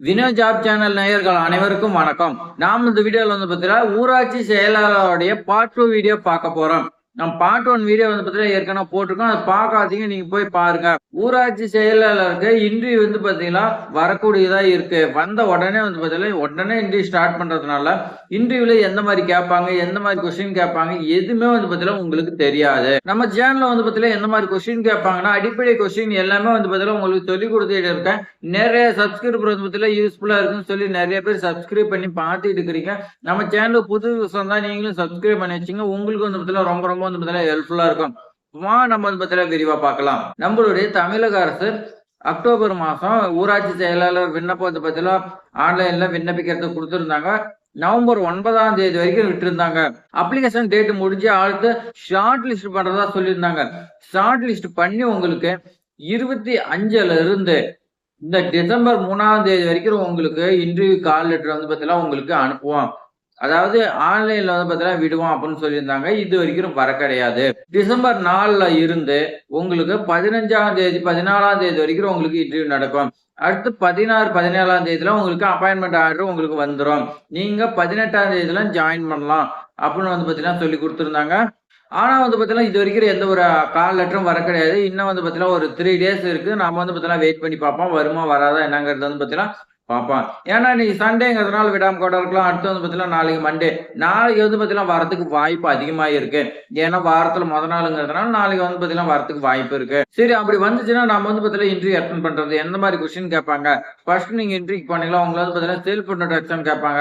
Vino job channel நேயர்கள் அனைவருக்கும் வணக்கம். நாம் இந்த வீடியோவில் வந்து பார்த்தீங்கன்னா ஊராட்சி செயலாளருடைய பார்ட் டூ வீடியோ பார்க்க போகிறோம் நம்ம பார்ட் ஒன் வீடியோ வந்து பார்த்தீங்கன்னா ஏற்கனவே போட்டிருக்கோம். அதை பார்க்காதீங்க நீங்கள் போய் பாருங்க. ஊராட்சி செயலாளருக்கு இன்ட்ரிவியூ வந்து பார்த்தீங்கன்னா வரக்கூடியதாக இருக்கு. வந்த உடனே வந்து பார்த்தீங்கன்னா உடனே இன்ட்ரிவியூ ஸ்டார்ட் பண்ணுறதுனால இன்டர்வியூல எந்த மாதிரி கேட்பாங்க எந்த மாதிரி கொஸ்டின் கேட்பாங்க எதுவுமே வந்து பார்த்தீங்கன்னா உங்களுக்கு தெரியாது. நம்ம சேனலில் வந்து பார்த்தீங்கன்னா எந்த மாதிரி கொஸ்டின் கேட்பாங்கன்னா அடிப்படை கொஸ்டின் எல்லாமே வந்து பார்த்தீங்கன்னா உங்களுக்கு சொல்லிக் கொடுத்துட்டு இருக்கேன். நிறைய சப்ஸ்கிரைபர் வந்து பார்த்தீங்கன்னா யூஸ்ஃபுல்லாக இருக்குன்னு சொல்லி நிறைய பேர் சப்ஸ்கிரைப் பண்ணி பார்த்துட்டு இருக்கிறீங்க. நம்ம சேனல் புது விஷயம் தான் நீங்களும் சப்ஸ்கிரைப் பண்ணி வச்சுங்க. உங்களுக்கு வந்து பார்த்தீங்கன்னா ரொம்ப ரொம்ப வந்து பார்த்தீங்கன்னா ஹெல்ப்ஃபுல்லா இருக்கும். வா நம்ம வந்து பார்த்தீங்கன்னா விரிவா பார்க்கலாம். நம்மளுடைய தமிழக அரசு அக்டோபர் மாதம் ஊராட்சி செயலாளர் விண்ணப்பம் வந்து பார்த்தீங்கன்னா ஆன்லைன்ல விண்ணப்பிக்கிறதுக்கு கொடுத்துருந்தாங்க. நவம்பர் ஒன்பதாம் தேதி வரைக்கும் விட்டுருந்தாங்க. அப்ளிகேஷன் டேட் முடிஞ்சு அடுத்து ஷார்ட் லிஸ்ட் பண்றதா சொல்லியிருந்தாங்க. ஷார்ட் லிஸ்ட் பண்ணி உங்களுக்கு இருபத்தி அஞ்சுல இருந்து இந்த டிசம்பர் மூணாம் தேதி வரைக்கும் உங்களுக்கு இன்டர்வியூ கால் லெட்டர் வந்து பார்த்தீங்கன்னா உங்களுக்கு அனுப்புவோம். அதாவது ஆன்லைன்ல வந்து பார்த்தீங்கன்னா விடுவோம் அப்படின்னு சொல்லியிருந்தாங்க. இது வரைக்கும் வர கிடையாது. டிசம்பர் நாலுல இருந்து உங்களுக்கு பதினஞ்சாம் தேதி பதினாலாம் தேதி வரைக்கும் உங்களுக்கு இன்டர்வியூ நடக்கும். அடுத்து பதினாறு பதினேழாம் தேதியில உங்களுக்கு அப்பாயின்மெண்ட் ஆர்டர் உங்களுக்கு வந்துடும் நீங்க பதினெட்டாம் தேதியில ஜாயின் பண்ணலாம் அப்படின்னு வந்து பார்த்தீங்கன்னா சொல்லி கொடுத்துருந்தாங்க. ஆனா வந்து பார்த்தீங்கன்னா இது வரைக்கும் எந்த ஒரு கால் லெட்டரும் வர கிடையாது. இன்னும் வந்து பார்த்தீங்கன்னா ஒரு த்ரீ டேஸ் இருக்கு. நம்ம வந்து பார்த்தீங்கன்னா வெயிட் பண்ணி பார்ப்போம். வருமா வராதா என்னங்கிறது வந்து பார்த்தீங்கன்னா பார்ப்பான் ஏன்னா நீ சண்டேங்கிறதுனால விடாம கூட இருக்கலாம். அடுத்து வந்து பார்த்தீங்கன்னா நாளைக்கு மண்டே நாளைக்கு வந்து பார்த்தீங்கன்னா வரதுக்கு வாய்ப்பு அதிகமாக இருக்கு. ஏன்னா வாரத்தில் முத நாளுங்கிறதுனால நாளைக்கு வந்து பார்த்தீங்கன்னா வரதுக்கு வாய்ப்பு இருக்கு. சரி அப்படி வந்துச்சுன்னா நம்ம வந்து பார்த்தீங்கன்னா இன்டர்வியூ அட்டன் பண்றது எந்த மாதிரி கொஸ்டின் கேட்பாங்க? ஃபர்ஸ்ட் நீங்க இன்டர்வியூ பண்ணீங்களா உங்களை வந்து பார்த்தீங்கன்னா செல்ஃப் இன்ட்ரடக்ஷன் கேட்பாங்க.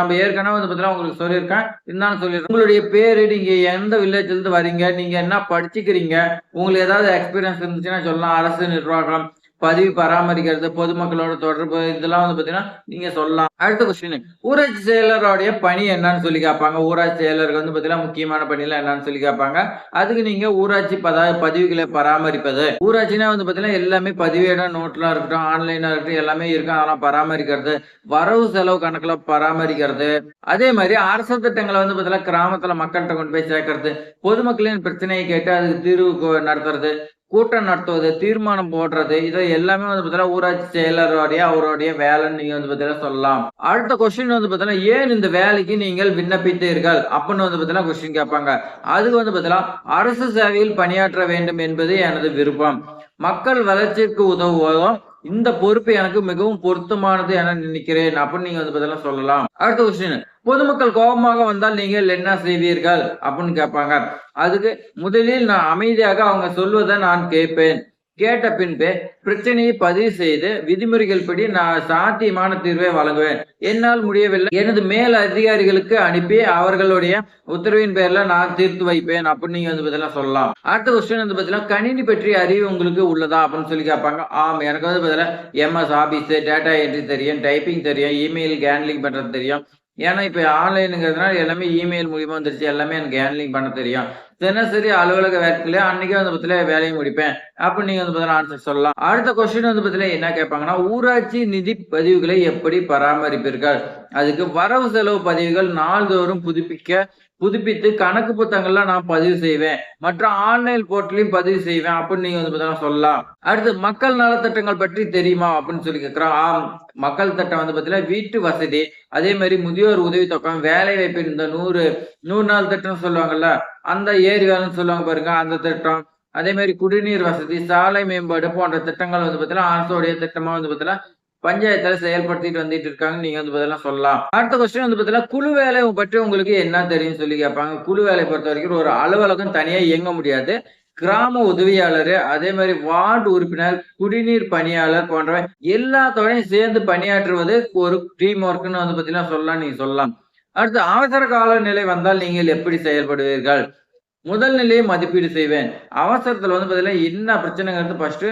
நம்ம ஏற்கனவே வந்து பார்த்தீங்கன்னா உங்களுக்கு சொல்லியிருக்கேன். இருந்தாலும் சொல்லியிருக்கேன். உங்களுடைய பேரு நீங்க எந்த வில்லேஜ்ல இருந்து வரீங்க? நீங்க என்ன படிச்சுக்கிறீங்க? உங்களுக்கு ஏதாவது எக்ஸ்பீரியன்ஸ் இருந்துச்சுன்னா சொல்லலாம். அரசு நிர்வாகம் பதிவு பராமரிக்கிறது பொதுமக்களோட தொடர்பு இதெல்லாம் வந்து பாத்தீங்கன்னா நீங்க சொல்லலாம். அடுத்த கொஸ்டின் ஊராட்சி செயலருடைய பணி என்னன்னு சொல்லி கேட்பாங்க. ஊராட்சி செயலருக்கு வந்து பாத்தீங்கன்னா முக்கியமான பணியெல்லாம் என்னன்னு சொல்லி கேட்பாங்க. அதுக்கு நீங்க ஊராட்சி பதா பதிவுகளை பராமரிப்பது. ஊராட்சினா வந்து பாத்தீங்கன்னா எல்லாமே பதிவேடம் நோட்லாம் இருக்கட்டும் ஆன்லைனா இருக்கட்டும் எல்லாமே இருக்கும் அதெல்லாம் பராமரிக்கிறது வரவு செலவு கணக்குல பராமரிக்கிறது. அதே மாதிரி அரசு திட்டங்களை வந்து பாத்தீங்கன்னா கிராமத்துல மக்கள்கிட்ட கொண்டு போய் சேர்க்கறது. பொதுமக்களின் பிரச்சனையை கேட்டு அதுக்கு தீர்வு நடத்துறது. கூட்டம் நடத்துவது தீர்மானம் போடுறது இதை எல்லாமே வந்து பார்த்தீங்கன்னா ஊராட்சி செயலருடைய அவருடைய வேலைன்னு நீங்க வந்து பார்த்தீங்கன்னா சொல்லலாம். அடுத்த கொஸ்டின் வந்து பார்த்தீங்கன்னா ஏன் இந்த வேலைக்கு நீங்கள் விண்ணப்பித்தீர்கள்? அப்படின்னு வந்து பார்த்தீங்கன்னா கொஸ்டின் கேட்பாங்க. அதுக்கு வந்து பார்த்தீங்கன்னா அரசு சேவையில் பணியாற்ற வேண்டும் என்பது எனது விருப்பம். மக்கள் வளர்ச்சிக்கு உதவுவதும் இந்த பொறுப்பு எனக்கு மிகவும் பொருத்தமானது என நினைக்கிறேன். அப்படின்னு நீங்க வந்து பார்த்தீங்கன்னா சொல்லலாம். அடுத்த கொஸ்டின் பொதுமக்கள் கோபமாக வந்தால் நீங்கள் என்ன செய்வீர்கள்? அப்படின்னு கேட்பாங்க. அதுக்கு முதலில் நான் அமைதியாக அவங்க சொல்வதை நான் கேட்பேன். கேட்ட பின்பே பிரச்சனையை பதிவு செய்து விதிமுறைகள் படி நான் சாத்தியமான தீர்வை வழங்குவேன். என்னால் முடியவில்லை. எனது மேல் அதிகாரிகளுக்கு அனுப்பி அவர்களுடைய உத்தரவின் பேர்ல நான் தீர்த்து வைப்பேன். அப்படின்னு நீங்க வந்து பதிலாக சொல்லலாம். அடுத்த கொஸ்டின் வந்து பார்த்தீங்கன்னா கணினி பற்றிய அறிவு உங்களுக்கு உள்ளதா? அப்படின்னு சொல்லி கேட்பாங்க. ஆம் எனக்கு வந்து பார்த்தீங்கன்னா எம்எஸ் ஆபீஸ் டேட்டா என்ட்ரி தெரியும் டைப்பிங் தெரியும் இமெயில் ஹேண்ட்லிங் பண்றது தெரியும். ஏன்னா இப்போ ஆன்லைனுங்கிறதுனால எல்லாமே இமெயில் மூலியமாக வந்துருச்சு. எல்லாமே எனக்கு ஹேண்ட்லிங் பண்ண தெரியும். தினசரி அலுவலக வேலையில அன்னைக்கே வந்து பத்தில வேலையை முடிப்பேன். அப்ப நீங்க வந்து பார்த்தீங்கன்னா ஆன்சர் சொல்லலாம். அடுத்த கொஸ்டின் வந்து பத்தில என்ன கேட்பாங்கன்னா ஊராட்சி நிதி பதிவுகளை எப்படி பராமரிப்பீர்கள்? அதுக்கு வரவு செலவு பதிவுகள் நாள்தோறும் புதுப்பிக்க புதுப்பித்து கணக்கு புத்தகங்கள்லாம் நான் பதிவு செய்வேன். மற்ற ஆன்லைன் போர்ட்டலையும் பதிவு செய்வேன். அப்படின்னு நீங்க வந்து பார்த்தீங்கன்னா சொல்லலாம். அடுத்து மக்கள் நலத்திட்டங்கள் பற்றி தெரியுமா அப்படின்னு சொல்லி கேட்கிறோம் ஆம் மக்கள் திட்டம் வந்து பார்த்தீங்கன்னா வீட்டு வசதி. அதே மாதிரி முதியோர் உதவி தொகை வேலை வாய்ப்பு இந்த நூறு நூறு நாள் திட்டம் சொல்லுவாங்கல்ல அந்த ஏரி வேலைன்னு சொல்லுவாங்க பாருங்க அந்த திட்டம். அதே மாதிரி குடிநீர் வசதி சாலை மேம்பாடு போன்ற திட்டங்கள் வந்து பார்த்தீங்கன்னா அரசுடைய திட்டமா வந்து பார்த்தீங்கன்னா பஞ்சாயத்துல செயல்படுத்திட்டு வந்துட்டு இருக்காங்க நீங்க வந்து பார்த்தீங்கன்னா சொல்லலாம். அடுத்த கொஸ்டின் வந்து பார்த்தீங்கன்னா குழு வேலை பற்றி உங்களுக்கு என்ன தெரியும் சொல்லி கேட்பாங்க. குழு வேலை பொறுத்த வரைக்கும் ஒரு அலுவலகம் தனியா இயங்க முடியாது. கிராம உதவியாளர் அதே மாதிரி வார்டு உறுப்பினர் குடிநீர் பணியாளர் போன்றவை எல்லாத்தோடையும் சேர்ந்து பணியாற்றுவது ஒரு டீம் ஒர்க்னு வந்து பார்த்தீங்கன்னா சொல்லலாம் நீங்க சொல்லலாம். அடுத்து அவசர கால நிலை வந்தால் நீங்கள் எப்படி செயல்படுவீர்கள்? முதல் நிலையை மதிப்பீடு செய்வேன். அவசரத்தில் வந்து பார்த்தீங்கன்னா என்ன பிரச்சனைங்கிறது ஃபர்ஸ்ட்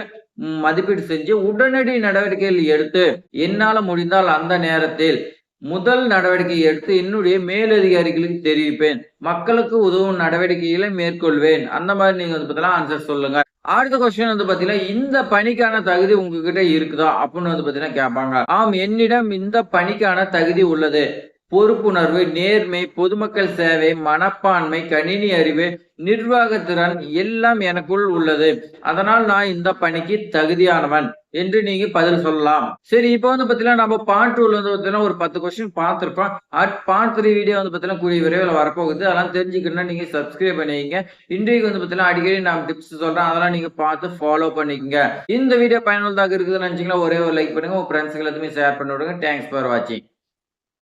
மதிப்பீடு செஞ்சு உடனடி நடவடிக்கைகள் எடுத்து என்னால் முடிந்தால் அந்த நேரத்தில் முதல் நடவடிக்கை எடுத்து என்னுடைய மேலதிகாரிகளுக்கு தெரிவிப்பேன். மக்களுக்கு உதவும் நடவடிக்கைகளை மேற்கொள்வேன். அந்த மாதிரி நீங்க வந்து பார்த்தீங்கன்னா ஆன்சர் சொல்லுங்க. அடுத்த கொஸ்டின் வந்து பாத்தீங்கன்னா இந்த பணிக்கான தகுதி உங்ககிட்ட இருக்குதா? அப்படின்னு வந்து பாத்தீங்கன்னா கேட்பாங்க. ஆம் என்னிடம் இந்த பணிக்கான தகுதி உள்ளது. பொறுப்புணர்வு நேர்மை பொதுமக்கள் சேவை மனப்பான்மை கணினி அறிவு நிர்வாகத்திறன் எல்லாம் எனக்குள் உள்ளது. அதனால் நான் இந்த பணிக்கு தகுதியானவன் என்று நீங்க பதில் சொல்லலாம். சரி இப்போ வந்து பாத்தீங்கன்னா நம்ம பார்ட் டூல வந்து பாத்தீங்கன்னா ஒரு பத்து கொஸ்டின் பார்த்திருக்கோம். அட் பார்ட் த்ரீ வீடியோ வந்து பாத்தீங்கன்னா கூடிய விரைவில் வரப்போகுது. அதெல்லாம் தெரிஞ்சுக்கணும்னா நீங்க சப்ஸ்கிரைப் பண்ணிக்கங்க. இன்றைக்கு வந்து பாத்தீங்கன்னா அடிக்கடி நான் டிப்ஸ் சொல்றேன். அதெல்லாம் நீங்க பார்த்து ஃபாலோ பண்ணிக்கங்க. இந்த வீடியோ பயனுள்ளதாக இருக்குதுன்னு நினைச்சீங்கன்னா ஒரே ஒரு லைக் பண்ணுங்க. உங்க ஃப்ரெண்ட்ஸுக்கு எல்லாத்தையுமே ஷேர் பண்ணி விடுங்க. தேங்க்ஸ் ஃபார் வாட்சிங்